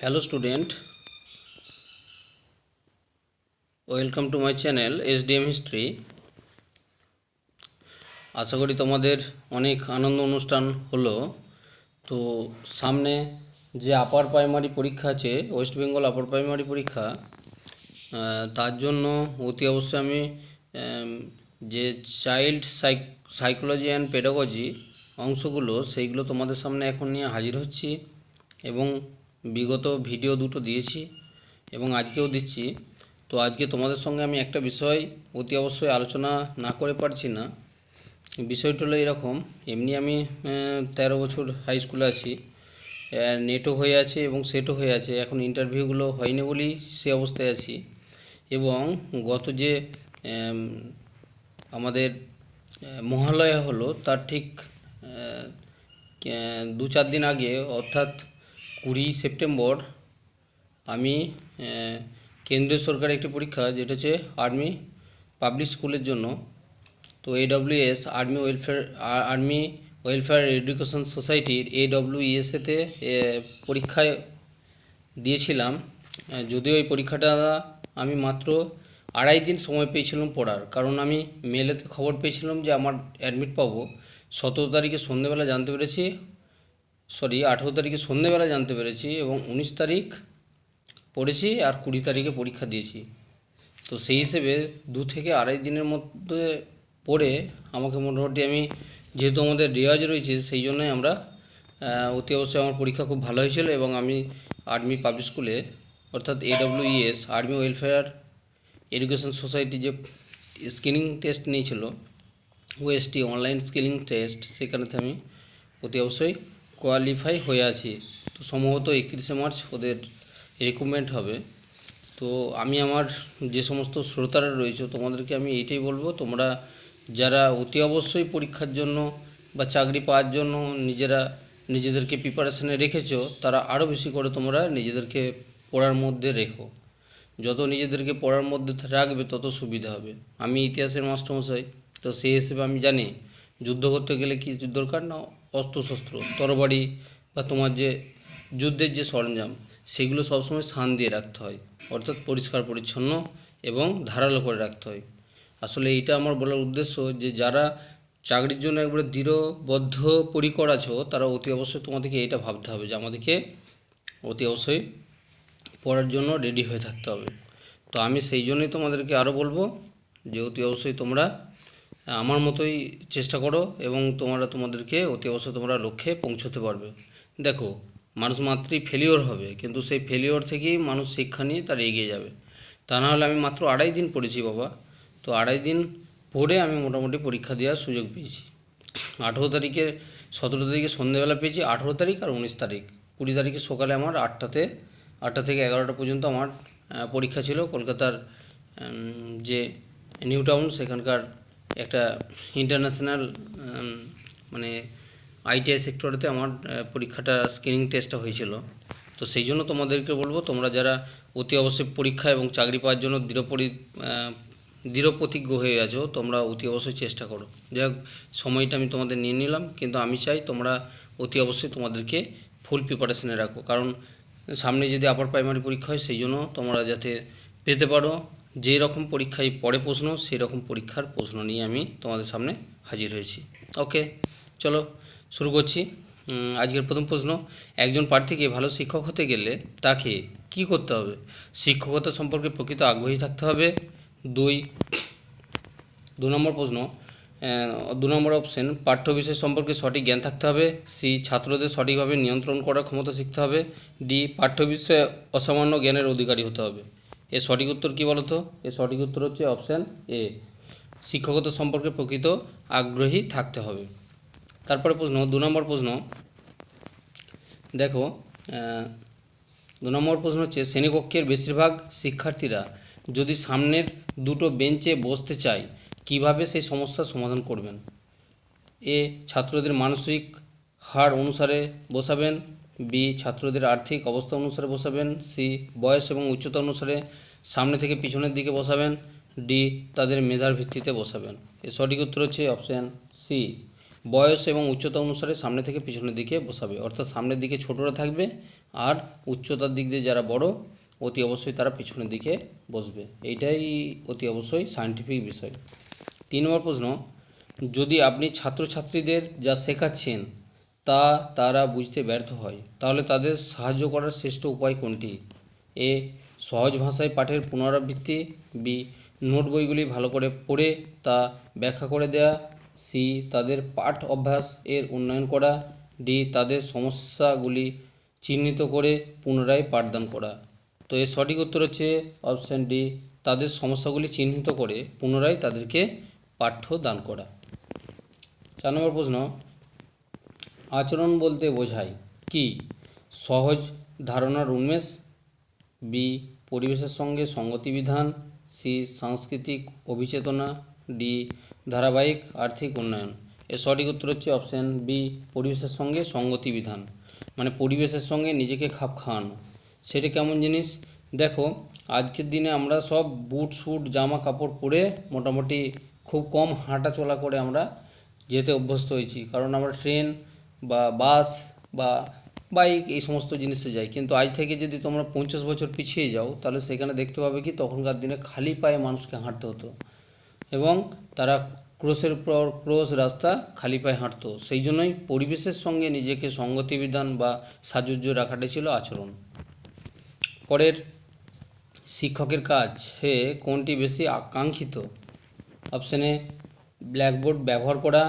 Hello student welcome to my channel S D M history আশা করি তোমাদের অনেক আনন্দ অনুষ্ঠান হলো। তো সামনে যে আপার প্রাইমারি পরীক্ষা আছে ওয়েস্ট বেঙ্গল আপার প্রাইমারি পরীক্ষা তার জন্য অতি অবশ্যই আমি যে child psych psychology and pedagogy অংশগুলো, সেইগুলো তোমাদের সামনে এখন নিয়ে হাজির হচ্ছি। এবং বিগত ভিডিও দুটো দিয়েছি এবং আজকেও দিচ্ছি। তো আজকে তোমাদের সঙ্গে আমি একটা বিষয় অতি অবশ্যই আলোচনা না করে পারছি না। বিষয়টা হলো এরকম, এমনি আমি তেরো বছর হাই স্কুলে আছি। নেটও হয়ে আছে এবং সেটও হয়ে আছে। এখন ইন্টারভিউগুলো হয়নি বলেই সে অবস্থায় আছি। এবং গত যে আমাদের মহালয়া হলো, তার ঠিক দু চার দিন আগে অর্থাৎ কুড়ি সেপ্টেম্বর আমি কেন্দ্রীয় সরকারের একটি পরীক্ষা, যেটা হচ্ছে আর্মি পাবলিক স্কুলের জন্য। তো AWS army welfare army welfare education সোসাইটির এ এডব্লিউইএসএতে পরীক্ষায় দিয়েছিলাম। যদিও এই পরীক্ষাটা আমি মাত্র আড়াই দিন সময় পেয়েছিলাম পড়ার। কারণ আমি মেলেতে খবর পেয়েছিলাম যে, আমার অ্যাডমিট পাবো। সতেরো তারিখে সন্ধেবেলা জানতে পেরেছি সরি আঠেরো তারিখে সন্ধেবেলা জানতে পেরেছি এবং উনিশ তারিখ পড়েছি আর কুড়ি তারিখে পরীক্ষা দিয়েছি। তো সেই হিসেবে দু থেকে আড়াই দিনের মধ্যে পড়ে আমাকে মোটামুটি আমি যেহেতু আমাদের রেওয়াজ রয়েছে সেই জন্যই আমরা অতি অবশ্যই আমার পরীক্ষা খুব ভালো হয়েছিল এবং আমি আর্মি পাবলিক স্কুলে, অর্থাৎ AWS army welfare education society যে স্ক্রিনিং টেস্ট নিয়েছিল ওএসটি অনলাইন স্কিলিং টেস্ট সেখানেতে আমি অতি অবশ্যই কোয়ালিফাই হয়ে আছি। তো সম্ভবত একত্রিশে মার্চ ওদের রিক্রুটমেন্ট হবে। তো আমি আমার যে সমস্ত শ্রোতারা রয়েছে, তোমাদেরকে আমি এইটাই বলব, তোমরা যারা অতি অবশ্যই পরীক্ষার জন্য বা চাকরি পাওয়ার জন্য নিজেরা নিজেদেরকে প্রিপারেশনে রেখেছো, তারা আরও বেশি করে তোমরা নিজেদেরকে পড়ার মধ্যে রেখো। যত নিজেদেরকে পড়ার মধ্যে রাখবে, তত সুবিধা হবে। আমি ইতিহাসের মাস্টারমশাই, তো সেই হিসেবে আমি জানি, যুদ্ধ করতে গেলে কি দরকার? না অস্ত্রশস্ত্র, তরবারি বা তোমার যে যুদ্ধের যে সরঞ্জাম, সেগুলো সবসময় শান দিয়ে রাখতে হয়। অর্থাৎ পরিষ্কার, পরিচ্ছন্ন এবং ধারালো করে রাখতে হয়। আসলে এইটা আমার বলার উদ্দেশ্য যে যারা চাকরির জন্য একবারে দৃঢ়বদ্ধ, পরিকর আছো, তারা অতি অবশ্যই তোমাদেরকে এটা ভাবতে হবে যে আমাদেরকে অতি অবশ্যই পড়ার জন্য রেডি হয়ে থাকতে হবে। তো আমি সেই জন্যই তোমাদেরকে আরও বলব যে অতি অবশ্যই তোমরা আমার মতোই চেষ্টা করো এবং তোমরা তোমাদেরকে অতি অবশ্যই তোমরা লক্ষ্যে পৌঁছতে পারবে। দেখো, মানুষ মাত্রই ফেলিওর হবে, কিন্তু সেই ফেলিওর থেকেই মানুষ শিক্ষা নিয়ে তার এগিয়ে যাবে। তা নাহলে আমি মাত্র আড়াই দিন পড়েছি বাবা। তো আড়াই দিন পড়ে আমি মোটামুটি পরীক্ষা দেওয়ার সুযোগ পেয়েছি। আঠেরো তারিখে, সতেরো তারিখে সন্ধ্যেবেলা পেয়েছি, আঠেরো তারিখ আর উনিশ তারিখ। কুড়ি তারিখে সকালে আমার আটটাতে, আটটা থেকে এগারোটা পর্যন্ত আমার পরীক্ষা ছিল কলকাতার যে নিউ টাউন, সেখানকার একটা ইন্টারন্যাশনাল মানে আইটিআই সেক্টরেতে আমার পরীক্ষাটা স্ক্রিনিং টেস্টটা হয়েছিল। তো সেই জন্য তোমাদেরকে বলব, তোমরা যারা অতি অবশ্যই পরীক্ষা এবং চাকরি পাওয়ার জন্য দৃঢ়পরি দৃঢ় প্রতিজ্ঞ হয়ে আছো, তোমরা অতি অবশ্যই চেষ্টা করো। যাই হোক, সময়টা আমি তোমাদের নিয়ে নিলাম, কিন্তু আমি চাই তোমরা অতি অবশ্যই তোমাদেরকে ফুল প্রিপারেশনে রাখো। কারণ সামনে যদি আপার প্রাইমারি পরীক্ষা হয়, সেই জন্য তোমরা যাতে পেতে পারো যেই রকম পরীক্ষায় পড়ে প্রশ্ন, সেই রকম পরীক্ষার প্রশ্ন নিয়ে আমি তোমাদের সামনে হাজির হয়েছি। ওকে চলো শুরু করছি। আজকের প্রথম প্রশ্ন, একজন প্রার্থীকে ভালো শিক্ষক হতে গেলে তাকে কি করতে হবে? শিক্ষকতা সম্পর্কে প্রকৃত আগ্রহী থাকতে হবে। দুই, দু নম্বর প্রশ্ন দু নম্বর অপশন পাঠ্য বিষয় সম্পর্কে সঠিক জ্ঞান থাকতে হবে। সি ছাত্রদের সঠিকভাবে নিয়ন্ত্রণ করার ক্ষমতা শিখতে হবে। ডি পাঠ্য বিষয়ে অসামান্য জ্ঞানের অধিকারী হতে হবে। এর সঠিক উত্তর কী বলো তো এর সঠিক উত্তর হচ্ছে অপশান এ শিক্ষকতা সম্পর্কে প্রকৃত আগ্রহী থাকতে হবে। তারপরে প্রশ্ন, দু নম্বর প্রশ্ন। দেখো দু নম্বর প্রশ্ন হচ্ছে, শ্রেণীকক্ষের বেশিরভাগ শিক্ষার্থীরা যদি সামনের দুটো বেঞ্চে বসতে চায়, কীভাবে সেই সমস্যার সমাধান করবেন? এ, ছাত্রদের মানসিক হার অনুসারে বসাবেন বি, ছাত্রদের আর্থিক অবস্থা অনুসারে বসাবেন, সি, বয়স এবং উচ্চতা অনুসারে সামনে থেকে পিছনের দিকে বসাবেন, ডি, তাদের মেধার ভিত্তিতে বসাবেন। এর সঠিক উত্তর হচ্ছে অপশান সি, বয়স এবং উচ্চতা অনুসারে সামনে থেকে পিছনের দিকে বসাবে। অর্থাৎ সামনের দিকে ছোটরা থাকবে আর উচ্চতার দিক দিয়ে যারা বড়, অতি অবশ্যই তারা পিছনের দিকে বসবে। এইটাই অতি অবশ্যই সায়েন্টিফিক বিষয়। তিন নম্বর প্রশ্ন, যদি আপনি ছাত্রছাত্রীদের যা শেখাচ্ছেন তা তারা বুঝতে ব্যর্থ হয়। তাহলে তাদের সাহায্য করার শ্রেষ্ঠ উপায় কোনটি? এ. সহজ ভাষায় পাঠের পুনরাবৃত্তি। বি. নোট বইগুলি ভালো করে পড়ে তা ব্যাখ্যা করে দেয়া। সি. তাদের পাঠ অভ্যাস এর উন্নয়ন করা। ডি. তাদের সমস্যাগুলি চিহ্নিত করে পুনরায় পাঠদান করা। তো এর সঠিক উত্তর হচ্ছে অপশান ডি। তাদের সমস্যাগুলি চিহ্নিত করে পুনরায় তাদেরকে পাঠ্য দান করা। চার নম্বর প্রশ্ন। আচরণ বলতে বোঝায়। কি? সহজ ধারণার উন্মেষ বি, পরিবেশের সঙ্গে সঙ্গতি বিধান সি, সাংস্কৃতিক অভিচেতনা। ডি, ধারাবাহিক আর্থিক উন্নয়ন। এর সঠিক উত্তর হচ্ছে অপশান বি, পরিবেশের সঙ্গে সঙ্গতি বিধান মানে পরিবেশের সঙ্গে নিজেকে খাপ খাওয়ানো। সেটা কেমন জিনিস? দেখো, আজকের দিনে আমরা সব বুট স্যুট জামা কাপড় পরে মোটামুটি খুব কম হাঁটা চলা করে আমরা যেতে অভ্যস্ত হয়েছি। কারণ আমরা ট্রেন বা বাস বা বাইক এই সমস্ত জিনিসে যায়। কিন্তু আজ থেকে যদি তোমরা পঞ্চাশ বছর পিছিয়ে যাও, তাহলে সেখানে দেখতে পাবে কি তখনকার দিনে খালি পায়ে মানুষকে হাঁটতে হতো এবং তারা ক্রোশের পর ক্রোশ রাস্তা খালি পায়ে হাঁটতো। সেই জন্যই পরিবেশের সঙ্গে নিজেকে সঙ্গতি বিধান বা সাজুজ্য রাখাটাই ছিল আচরণ। পরের শিক্ষকের কাজ সে কোনটি বেশি আকাঙ্ক্ষিত অপশানে ব্ল্যাকবোর্ড ব্যবহার করা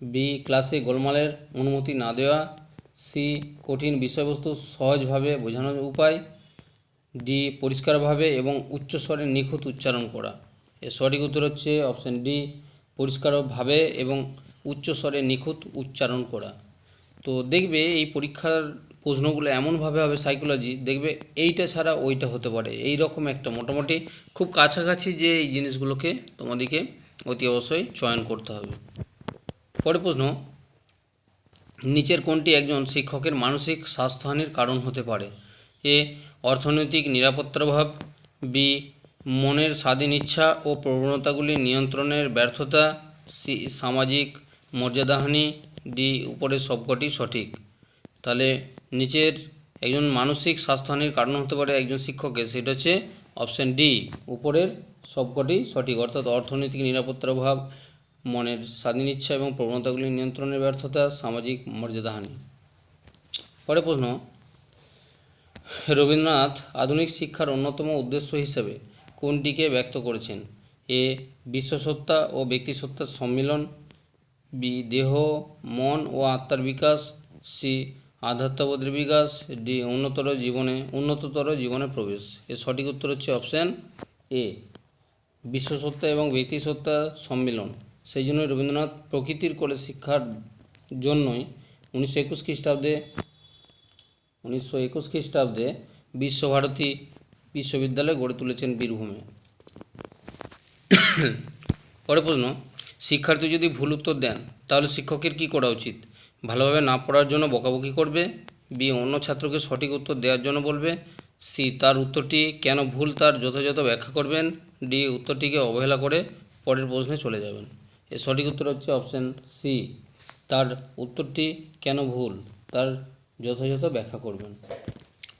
বি ক্লাসে গোলমালের অনুমতি না দেওয়া, সি কঠিন বিষয়বস্তু সহজভাবে বোঝানোর উপায়, ডি পরিষ্কারভাবে এবং উচ্চস্বরে নিখুঁত উচ্চারণ করা। এর সঠিক উত্তর হচ্ছে অপশান ডি, পরিষ্কারভাবে এবং উচ্চস্বরে নিখুঁত উচ্চারণ করা। তো দেখবে এই পরীক্ষার প্রশ্নগুলো এমনভাবে হবে সাইকোলজি দেখবে এইটা ছাড়া ওইটা হতে পারে। এই রকম একটা মোটামুটি খুব কাছাকাছি যে এই জিনিসগুলোকে তোমাদেরকে অতি অবশ্যই চয়ন করতে হবে। পরে প্রশ্ন, নিচের কোনটি একজন শিক্ষকের মানসিক স্বাস্থ্যহানির কারণ হতে পারে? এ, অর্থনৈতিক নিরাপত্তার অভাব, বি, মনের স্বাধীন ইচ্ছা ও প্রবণতাগুলি নিয়ন্ত্রণের ব্যর্থতা, সি, সামাজিক মর্যাদাহানি, ডি, উপরের সবকটি সঠিক। তাহলে নিচের একজন মানসিক স্বাস্থ্যহানির কারণ হতে পারে একজন শিক্ষকের, সেটা হচ্ছে অপশান ডি, উপরের সবকটি সঠিক। অর্থাৎ অর্থনৈতিক নিরাপত্তার অভাব মনের স্বাধীন ইচ্ছা এবং প্রবণতাগুলি নিয়ন্ত্রণের ব্যর্থতা, সামাজিক মর্যাদাহানি পরে প্রশ্ন, রবীন্দ্রনাথ আধুনিক শিক্ষার অন্যতম উদ্দেশ্য হিসেবে কোনটিকে ব্যক্ত করেছেন? এ, বিশ্বসত্তা ও ব্যক্তিসত্তার সম্মিলন, বি, দেহ, মন ও আত্মার বিকাশ, সি, আধ্যাত্মবোধের বিকাশ, ডি উন্নতর জীবনে, উন্নততর জীবনে প্রবেশ। এর সঠিক উত্তর হচ্ছে অপশান এ, বিশ্বসত্তা এবং ব্যক্তিসত্তার সম্মিলন। সেই জন্য রবীন্দ্রনাথ প্রকৃতির কোলে শিক্ষার জন্যই উনিশশো একুশ খ্রিস্টাব্দে, উনিশশো একুশ খ্রিস্টাব্দে বিশ্বভারতী বিশ্ববিদ্যালয় গড়ে তুলেছেন বীরভূমে। পরে প্রশ্ন, শিক্ষার্থী যদি ভুল উত্তর দেন, তাহলে শিক্ষকের কী করা উচিত? ভালোভাবে না পড়ার জন্য বকাবকি করবে? বি, অন্য ছাত্রকে সঠিক উত্তর দেওয়ার জন্য বলবে? সি, তার উত্তরটি কেন ভুল তার যথাযথ ব্যাখ্যা করবেন? ডি, উত্তরটিকে অবহেলা করে পরের প্রশ্নে চলে যাবেন। এর সঠিক উত্তর হচ্ছে অপশান সি তার উত্তরটি কেন ভুল? তার যথাযথ ব্যাখ্যা করবেন।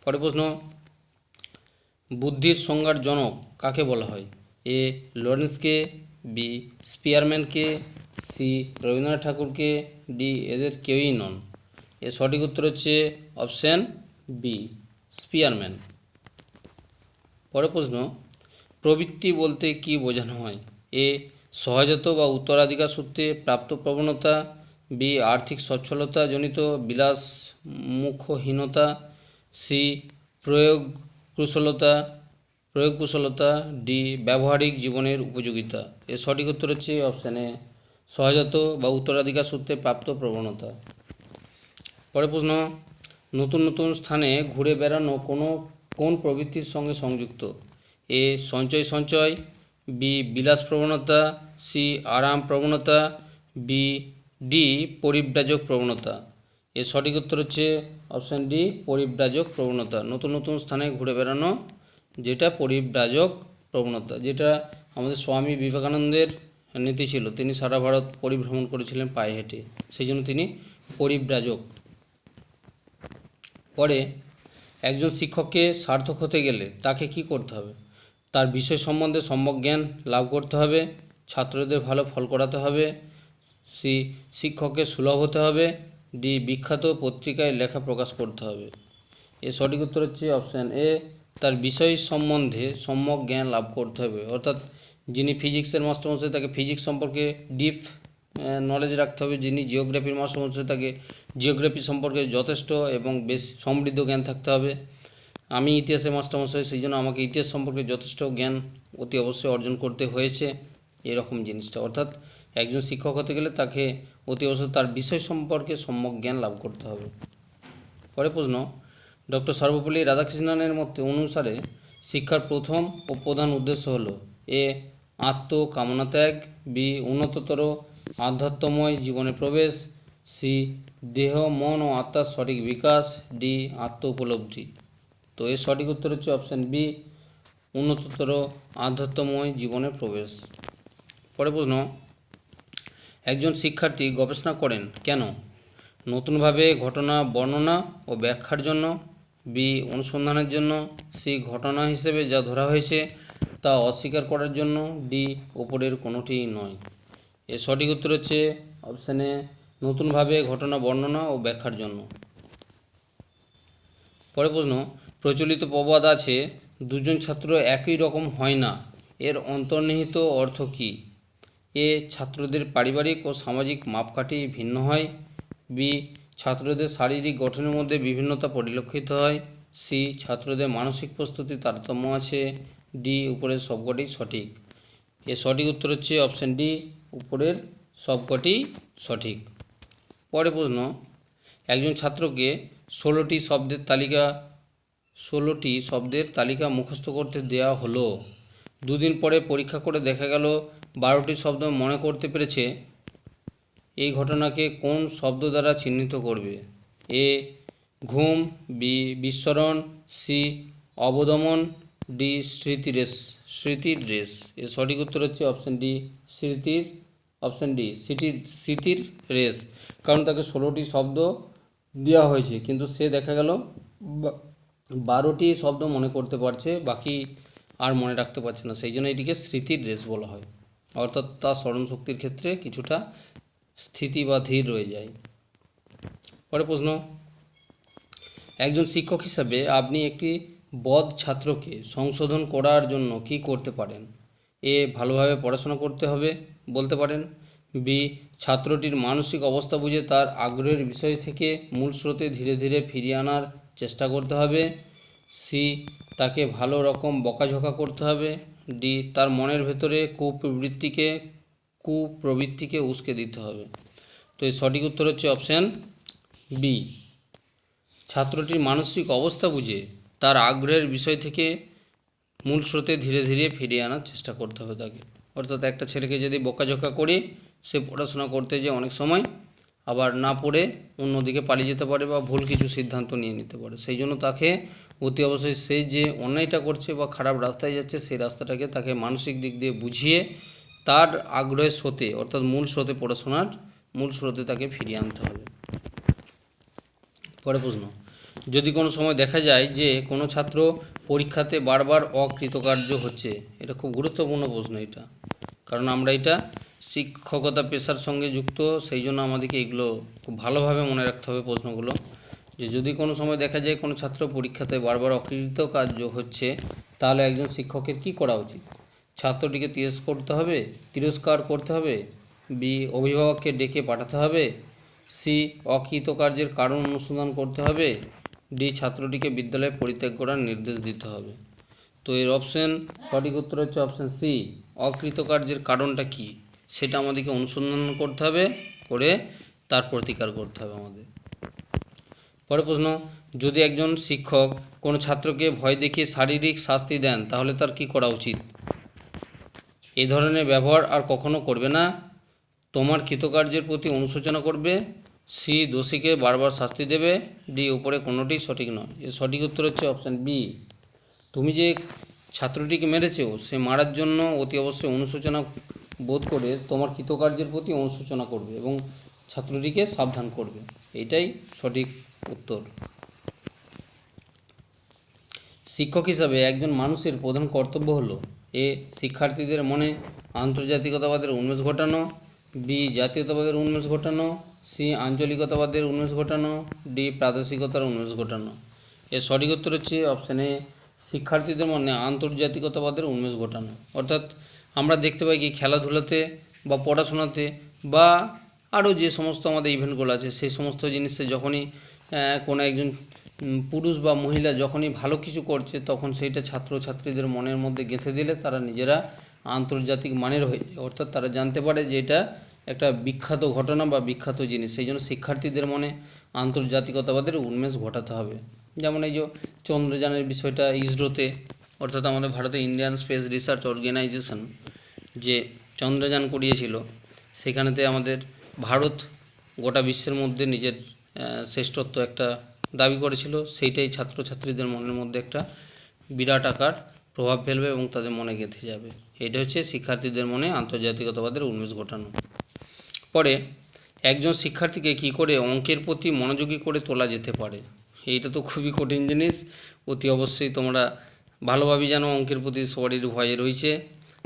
পরের প্রশ্ন, বুদ্ধির সংজ্ঞার জনক কাকে বলা হয়? এ, লরেন্সকে, বি, স্পিয়ারম্যানকে, সি, রবীন্দ্রনাথ ঠাকুরকে, ডি, এদের কেউই নন। এর সঠিক উত্তর হচ্ছে অপশান বি স্পিয়ারম্যান। পরের প্রশ্ন, প্রবৃত্তি বলতে কি বোঝানো হয়? এ সহজাত বা উত্তরাধিকার সূত্রে প্রাপ্ত প্রবণতা বি আর্থিক সচ্ছলতা জনিত বিলাস মুখহীনতা সি প্রয়োগ কুশলতা প্রয়োগ কুশলতা ডি ব্যবহারিক জীবনের উপযোগিতা। এর সঠিক উত্তর হচ্ছে অপশানে সহজাত বা উত্তরাধিকার সূত্রে প্রাপ্ত প্রবণতা। পরের প্রশ্ন, নতুন নতুন স্থানে ঘুরে বেড়ানো কোনো কোন প্রবৃত্তির সঙ্গে সংযুক্ত? এ সঞ্চয় সঞ্চয় বি বিলাস প্রবণতা সি আরাম প্রবণতা বি ডি পরিব্রাজক প্রবণতা। এর সঠিক উত্তর হচ্ছে অপশান ডি পরিব্রাজক প্রবণতা। নতুন নতুন স্থানে ঘুরে বেড়ানো, যেটা পরিব্রাজক প্রবণতা, যেটা আমাদের স্বামী বিবেকানন্দের নীতি ছিল। তিনি সারা ভারত পরিভ্রমণ করেছিলেন পায়ে হেঁটে। সেই জন্য তিনি পরিব্রাজক। পরে একজন শিক্ষককে সার্থক হতে গেলে তাকে কি করতে হবে? তার বিষয় সম্বন্ধে সম্যক জ্ঞান লাভ করতে হবে, ছাত্রদের ভালো ফল করাতে হবে, সি, শিক্ষককে সুলভ হতে হবে, ডি, বিখ্যাত পত্রিকায় লেখা প্রকাশ করতে হবে। এর সঠিক উত্তর হচ্ছে অপশান এ, তার বিষয় সম্বন্ধে সম্যক জ্ঞান লাভ করতে হবে। অর্থাৎ যিনি ফিজিক্সের মাস্টারমশাই, তাকে ফিজিক্স সম্পর্কে ডিপ নলেজ রাখতে হবে। যিনি জিওগ্রাফির মাস্টারমশাই, তাকে জিওগ্রাফি সম্পর্কে যথেষ্ট এবং বেশ সমৃদ্ধ জ্ঞান থাকতে হবে। আমি ইতিহাসের মাস্টারমশাই, সেই জন্য আমাকে ইতিহাস সম্পর্কে যথেষ্ট জ্ঞান অতি অবশ্যই অর্জন করতে হয়েছে এরকম জিনিসটা। অর্থাৎ একজন শিক্ষক হতে গেলে তাকে অতি অবশ্যই তার বিষয় সম্পর্কে সম্যক জ্ঞান লাভ করতে হবে। পরে প্রশ্ন, ডক্টর সর্বপল্লী রাধাকৃষ্ণনের মতে অনুসারে শিক্ষার প্রথম ও প্রধান উদ্দেশ্য হলো এ, আত্মকামনা ত্যাগ, বি, উন্নততর আধ্যাত্মময় জীবনে প্রবেশ, সি, দেহ, মন ও আত্মার সঠিক বিকাশ, ডি আত্ম উপলব্ধি তো এর সঠিক উত্তর হচ্ছে অপশান বি উন্নততর আধ্যাত্মময় জীবনে প্রবেশ। পরে প্রশ্ন, একজন শিক্ষার্থী গবেষণা করেন কেন? নতুনভাবে ঘটনা, বর্ণনা ও ব্যাখ্যার জন্য বি অনুসন্ধানের জন্য সি ঘটনা হিসেবে যা ধরা হয়েছে তা অস্বীকার করার জন্য ডি ওপরের কোনোটিই নয়। এর সঠিক উত্তর হচ্ছে অপশানে নতুনভাবে ঘটনা, বর্ণনা ও ব্যাখ্যার জন্য। পরে প্রশ্ন প্রচলিত প্রবাদ আছে, দুজন ছাত্র একই রকম হয় না। এর অন্তর্নিহিত অর্থ কী? এ, ছাত্রদের পারিবারিক ও সামাজিক মাপকাঠি ভিন্ন হয়। বি, ছাত্রদের শারীরিক গঠনের মধ্যে বিভিন্নতা পরিলক্ষিত হয়। সি, ছাত্রদের মানসিক প্রস্তুতি তারতম্য আছে। ডি, উপরের সবকটি সঠিক। এর সঠিক উত্তর হচ্ছে অপশান ডি, উপরের সবকটি সঠিক। পরে প্রশ্ন, একজন ছাত্রকে ষোলোটি শব্দের তালিকা ষোলোটি শব্দের তালিকা মুখস্থ করতে দেওয়া হলো। দুদিন পরে পরীক্ষা করে দেখা গেল, বারোটি শব্দ মনে করতে পেরেছে। এই ঘটনাকে কোন শব্দ দ্বারা চিহ্নিত করবে? এ, ঘুম, বি বিস্মরণ সি, অবদমন, ডি স্মৃতিরেস স্মৃতির রেস এর সঠিক উত্তর হচ্ছে অপশান ডি, স্মৃতির, অপশান ডি স্মৃতির স্মৃতির রেস কারণ তাকে ষোলোটি শব্দ দেওয়া হয়েছে, কিন্তু সে দেখা গেল বারোটি শব্দ মনে করতে পারছে, বাকি আর মনে রাখতে পারছে না। সেই জন্য এটিকে স্মৃতির রেস বলা হয়। অর্থাৎ তার স্মরণশক্তির ক্ষেত্রে কিছুটা স্থিতি বা ধীর রয়ে যায়। পরে প্রশ্ন, একজন শিক্ষক হিসাবে আপনি একটি বদ ছাত্রকে সংশোধন করার জন্য কি করতে পারেন? এ, ভালোভাবে পড়াশোনা করতে হবে বলতে পারেন। বি, ছাত্রটির মানসিক অবস্থা বুঝে তার আগ্রহের বিষয় থেকে মূল স্রোতে ধীরে ধীরে ফিরিয়ে আনার চেষ্টা করতে হবে। সি তাকে ভালো রকম বকাঝকা করতে হবে। ডি তার মনের ভেতরে কুপ্রবৃত্তিকে কুপ্রবৃত্তিকে উস্কে দিতে হবে। তো এর সঠিক উত্তর হচ্ছে অপশান বি ছাত্রটির মানসিক অবস্থা বুঝে তার আগ্রহের বিষয় থেকে মূল স্রোতে ধীরে ধীরে ফিরিয়ে আনার চেষ্টা করতে হবে তাকে। অর্থাৎ একটা ছেলেকে যদি বকাঝকা করে সে পড়াশোনা করতে যে অনেক সময় আবার না পড়ে অন্যদিকে পালিয়ে যেতে পারে বা ভুল কিছু সিদ্ধান্ত নিয়ে নিতে পারে। সেই জন্য তাকে অতি অবশ্যই সে যে অন্যায়টা করছে বা খারাপ রাস্তায় যাচ্ছে, সেই রাস্তাটাকে তাকে মানসিক দিক দিয়ে বুঝিয়ে তার আগ্রহের স্রোতে, অর্থাৎ মূল স্রোতে পড়াশোনার মূল স্রোতে তাকে ফিরিয়ে আনতে হবে। পরে প্রশ্ন। যদি কোনো সময় দেখা যায় যে কোনো ছাত্র পরীক্ষাতে বারবার অকৃতকার্য হচ্ছে, এটা খুব গুরুত্বপূর্ণ প্রশ্ন এটা। কারণ আমরা এটা শিক্ষকতা পেশার সঙ্গে যুক্ত, সেই জন্য আমাদেরকে এগুলো খুব ভালোভাবে মনে রাখতে হবে প্রশ্নগুলো। যে যদি কোনো সময় দেখা যায় কোনো ছাত্র পরীক্ষাতে বারবার অকৃতকার্য হচ্ছে, তাহলে একজন শিক্ষকের কি করা উচিত? ছাত্রটিকে তিরস্কার করতে হবে, তিরস্কার করতে হবে বি অভিভাবককে ডেকে পাঠাতে হবে সি অকৃতকার্যের কারণ অনুসন্ধান করতে হবে ডি ছাত্রটিকে বিদ্যালয়ে পরিত্যাগ করার নির্দেশ দিতে হবে। তো এর অপশন সঠিক উত্তর হচ্ছে অপশন সি অকৃতকার্যের কারণটা কি? সেটা আমাদেরকে অনুসন্ধান করতে হবে, করে তার প্রতিকার করতে হবে আমাদের। পরে প্রশ্ন, যদি একজন শিক্ষক কোনো ছাত্রকে ভয় দেখিয়ে শারীরিক শাস্তি দেন, তাহলে তার কি করা উচিত? এই ধরনের ব্যবহার আর কখনো করবে না। তোমার কৃতকার্যের প্রতি অনুশোচনা করবে। সি, দোষীকে বারবার শাস্তি দেবে। ডি, উপরে কোনোটি সঠিক নয়। এর সঠিক উত্তর হচ্ছে অপশান বি। তুমি যে ছাত্রটিকে মেরেছো, সে মারার জন্য অতি অবশ্যই অনুশোচনা বোধ করে তোমার কৃতকার্যের প্রতি অনুশোচনা করবে এবং ছাত্রটিকে সাবধান করবে। এটাই সঠিক উত্তর। শিক্ষক হিসাবে একজন মানুষের প্রধান কর্তব্য হলো, এ শিক্ষার্থীদের মনে আন্তর্জাতিকতাবাদের উন্মেষ ঘটানো, বি জাতীয়তাবাদের উন্মেষ ঘটানো, সি আঞ্চলিকতাবাদের উন্মেষ ঘটানো, ডি প্রাদেশিকতার উন্মেষ ঘটানো। এর সঠিক উত্তর হচ্ছে অপশান শিক্ষার্থীদের মনে আন্তর্জাতিকতাবাদের উন্মেষ ঘটানো। অর্থাৎ আমরা দেখতে পাই কি খেলাধুলাতে বা পড়াশোনাতে বা আরও যে সমস্ত আমাদের ইভেন্টগুলো আছে, সেই সমস্ত জিনিসে যখনই কোনো একজন পুরুষ বা মহিলা যখনই ভালো কিছু করছে, তখন সেইটা ছাত্রছাত্রীদের মনের মধ্যে গেঁথে দিলে তারা নিজেরা আন্তর্জাতিক মানের হয়ে যায়। অর্থাৎ তারা জানতে পারে যে এটা একটা বিখ্যাত ঘটনা বা বিখ্যাত জিনিস। সেই জন্য শিক্ষার্থীদের মনে আন্তর্জাতিকতাবাদের উন্মেষ ঘটাতে হবে। যেমন এই যে চন্দ্রযানের বিষয়টা, ইসরোতে অর্থাৎ আমাদের ভারতে ইন্ডিয়ান স্পেস রিসার্চ অর্গানাইজেশন যে চন্দ্রযান করিয়েছিল, সেখানেতে আমাদের ভারত গোটা বিশ্বের মধ্যে নিজের শ্রেষ্ঠত্ব একটা দাবি করেছিল। সেইটাই ছাত্রছাত্রীদের মনের মধ্যে একটা বিরাট আকার প্রভাব ফেলবে এবং তাদের মনে গেঁথে যাবে। এটা হচ্ছে শিক্ষার্থীদের মনে আন্তর্জাতিকতাবাদের উন্মেষ ঘটানো। পরে একজন শিক্ষার্থীকে কি করে অঙ্কের প্রতি মনোযোগী করে তোলা যেতে পারে? এইটা তো খুবই কঠিন জিনিস। অতি অবশ্যই তোমরা ভালোভাবেই জানো অঙ্কের প্রতি সবারই ভয় রয়েছে।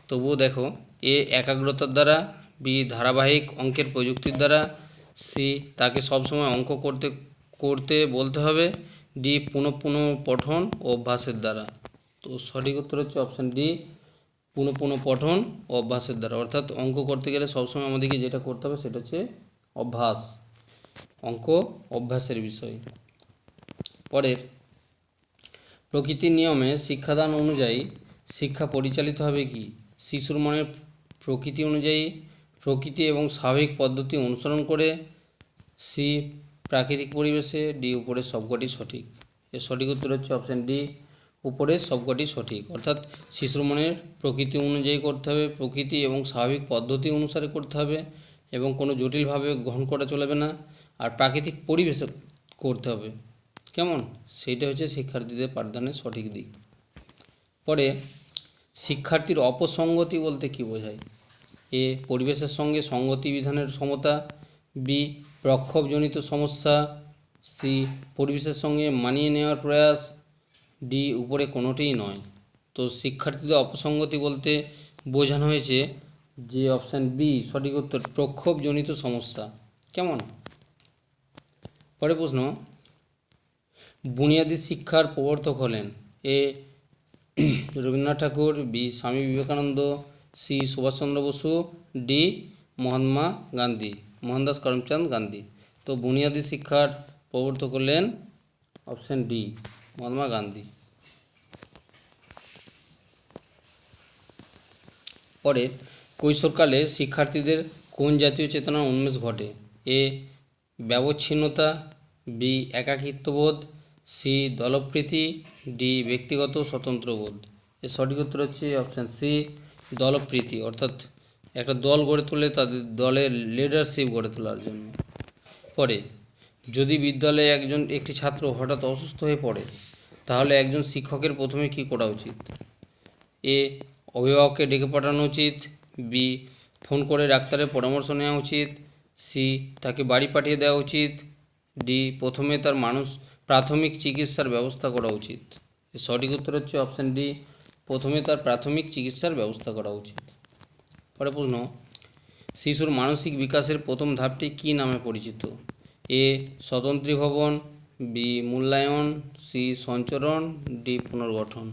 তবুও দেখো, এ একাগ্রতার দ্বারা, বি ধারাবাহিক অঙ্কের প্রযুক্তির দ্বারা, সি তাকে সবসময় অঙ্ক করতে করতে বলতে হবে, ডি পুনঃ পুনঃ পঠন অভ্যাসের দ্বারা। তো সঠিক উত্তর হচ্ছে অপশান ডি পুনঃ পুনঃ পঠন অভ্যাসের দ্বারা। অর্থাৎ অঙ্ক করতে গেলে সবসময় আমাদেরকে যেটা করতে হবে সেটা হচ্ছে অভ্যাস, অঙ্ক অভ্যাসের বিষয়। পরের প্রকৃতির নিয়মে শিক্ষাদান অনুযায়ী শিক্ষা পরিচালিত হবে কি? শিশুর মনের প্রকৃতি অনুযায়ী প্রকৃতি এবং স্বাভাবিক পদ্ধতি অনুসরণ করে সি প্রাকৃতিক পরিবেশে, ডি উপরের সবকটি সঠিক। এর সঠিক উত্তর হচ্ছে অপশান ডি উপরের সবকটি সঠিক। অর্থাৎ শিশুর মনের প্রকৃতি অনুযায়ী করতে হবে, প্রকৃতি এবং স্বাভাবিক পদ্ধতি অনুসারে করতে হবে এবং কোনো জটিলভাবে গ্রহণ করা চলবে না। আর প্রাকৃতিক পরিবেশে করতে হবে। কেমন? সেইটা হচ্ছে শিক্ষার্থীদের পাঠদানের সঠিক দিক। পরে, শিক্ষার্থীর অপসঙ্গতি বলতে কি বোঝায়? এ, পরিবেশের সঙ্গে সঙ্গতি বিধানের সমতা, বি প্রক্ষোভজনিত সমস্যা, সি, পরিবেশের সঙ্গে মানিয়ে নেওয়ার প্রয়াস, ডি, উপরে কোনোটিই নয়। তো শিক্ষার্থীদের অপসঙ্গতি বলতে বোঝানো হয়েছে যে, অপশান বি, সঠিক উত্তর, প্রক্ষোভজনিত সমস্যা। কেমন? পরে প্রশ্ন বুনিয়াদী শিক্ষার প্রবর্তক হলেন এ Rabindranath Thakur, B Swami Vivekananda, C Subhash Chandra Basu, D Mahatma Gandhi, Mohandas Karamchand Gandhi. তো বুনিয়াদী শিক্ষার প্রবর্তক হলেন অপশন ডি, মহাত্মা গান্ধী। পরে কৈশোরকালে শিক্ষার্থীদের কোন জাতীয় চেতনার উন্মেষ ঘটে? এ ব্যবচ্ছিন্নতা, বি একাকিত্ববোধ সি দলপ্রীতি, ডি ব্যক্তিগত স্বতন্ত্রবোধ এর সঠিক উত্তর হচ্ছে অপশান সি দলপ্রীতি। অর্থাৎ একটা দল গড়ে তোলে তাদের দলের লিডারশিপ গড়ে তোলার জন্য। পরে, যদি বিদ্যালয়ে একজন, একটি ছাত্র হঠাৎ অসুস্থ হয়ে পড়ে, তাহলে একজন শিক্ষকের প্রথমে কী করা উচিত? এ, অভিভাবককে ডেকে পাঠানো উচিত। বি, ফোন করে ডাক্তারের পরামর্শ নেওয়া উচিত। সি, তাকে বাড়ি পাঠিয়ে দেওয়া উচিত। ডি, প্রথমে তার মানুষ প্রাথমিক চিকিৎসার ব্যবস্থা করা উচিত। সঠিক উত্তর হচ্ছে অপশান ডি প্রথমে তার প্রাথমিক চিকিৎসার ব্যবস্থা করা উচিত। পরে প্রশ্ন, শিশুর মানসিক বিকাশের প্রথম ধাপটি কী নামে পরিচিত? এ, স্বতন্ত্রী ভবন, বি, মূল্যায়ন, সি, সঞ্চরণ, ডি, পুনর্গঠন।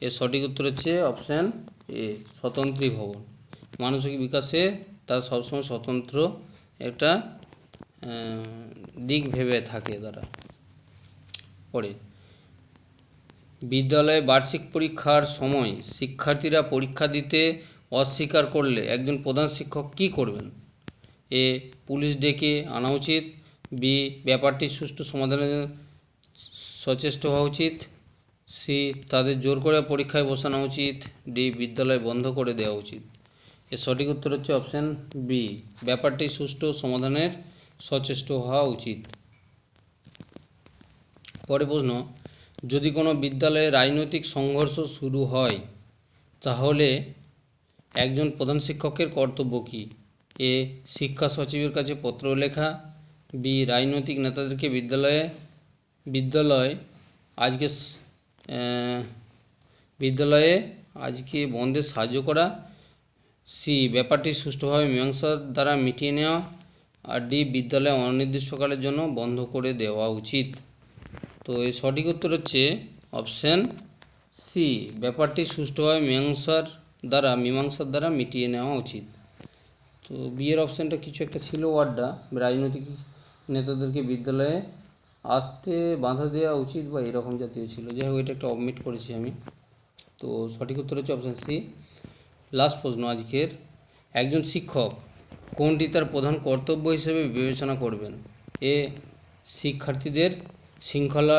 এর সঠিক উত্তর হচ্ছে অপশান এ স্বতন্ত্রী ভবন। মানসিক বিকাশে তার সবসময় স্বতন্ত্র একটা দিক ভেবে থাকে তারা। পরে বিদ্যালয়ে বার্ষিক পরীক্ষার সময় শিক্ষার্থীরা পরীক্ষা দিতে অস্বীকার করলে একজন প্রধান শিক্ষক কী করবেন? এ, পুলিশ ডেকে আনা উচিত। বি, ব্যাপারটি সুষ্ঠু সমাধানে সচেষ্ট হওয়া উচিত। সি, তাদের জোর করে পরীক্ষায় বসানো উচিত। ডি, বিদ্যালয় বন্ধ করে দেওয়া উচিত। এর সঠিক উত্তর হচ্ছে অপশান বি। ব্যাপারটি সুষ্ঠু সমাধানের সচেষ্ট হওয়া উচিত। পরে প্রশ্ন, যদি কোনো বিদ্যালয়ে রাজনৈতিক সংঘর্ষ শুরু হয়, তাহলে একজন প্রধান শিক্ষকের কর্তব্য কী? এ, শিক্ষা সচিবের কাছে পত্র লেখা, বি, রাজনৈতিক নেতাদেরকে বিদ্যালয়ে, বিদ্যালয় আজকে বিদ্যালয়ে আজকে বন্ধে সাহায্য করা, সি, ব্যাপারটি সুষ্ঠুভাবে মীমাংসার দ্বারা মিটিয়ে নেওয়া, আর ডি, বিদ্যালয় অনির্দিষ্টকালের জন্য বন্ধ করে দেওয়া উচিত। তো এর সঠিক উত্তর হচ্ছে অপশান সি। ব্যাপারটি সুষ্ঠুভাবে মীমাংসার দ্বারা মীমাংসার দ্বারা মিটিয়ে নেওয়া উচিত। তো বিয়ের অপশানটা কিছু একটা ছিল ওয়ার্ডটা। রাজনৈতিক নেতাদেরকে বিদ্যালয়ে আসতে বাধা দেওয়া উচিত বা এরকম জাতীয় ছিল। যাই হোক, এটা একটা অবমিট করেছি আমি। তো সঠিক উত্তর হচ্ছে অপশান সি। লাস্ট প্রশ্ন আজকের। একজন শিক্ষক কোনটি তার প্রধান কর্তব্য হিসেবে বিবেচনা করবেন? এ, শিক্ষার্থীদের শৃঙ্খলা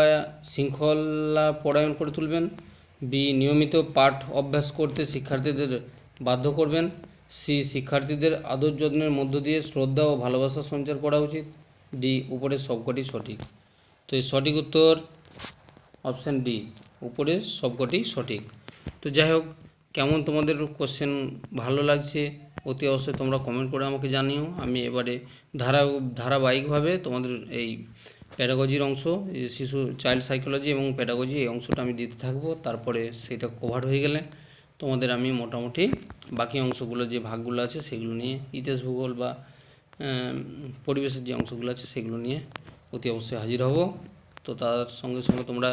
শৃঙ্খলা পরায়ণ করে তুলবেন। বি, নিয়মিত পাঠ অভ্যাস করতে শিক্ষার্থীদের বাধ্য করবেন। সি, শিক্ষার্থীদের আদর যত্নের মধ্য দিয়ে শ্রদ্ধা ও ভালোবাসা সঞ্চার করা উচিত। ডি, উপরের সবকটি সঠিক। তো এই সঠিক উত্তর অপশান ডি, উপরের সবকটি সঠিক। তো যাই হোক, কেমন তোমাদের কোশ্চেন ভালো লাগছে, অতি অবশ্যই তোমরা কমেন্ট করে আমাকে জানিও। আমি এবারে ধারা ধারাবাহিকভাবে তোমাদের এই প্যাডাগজির অংশ শিশু চাইল্ড সাইকোলজি এবং প্যাডাগজি এই অংশটা আমি দিতে থাকব, তারপরে সেটা কভার হয়ে গেলে তোমাদের আমি মোটামুটি বাকি অংশগুলো যে ভাগগুলো আছে সেগুলো নিয়ে, ইতিহাস ভূগোল বা পরিবেশের যে অংশগুলো আছে সেগুলো নিয়ে অতি অবশ্যই হাজির হব। তো তার সঙ্গে সঙ্গে তোমরা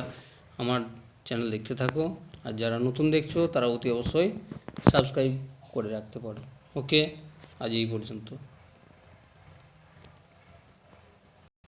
আমার চ্যানেল দেখতে থাকো, আর যারা নতুন দেখছ তারা অতি অবশ্যই সাবস্ক্রাইব করে রাখতে পারো। ওকে আজ এই পর্যন্ত।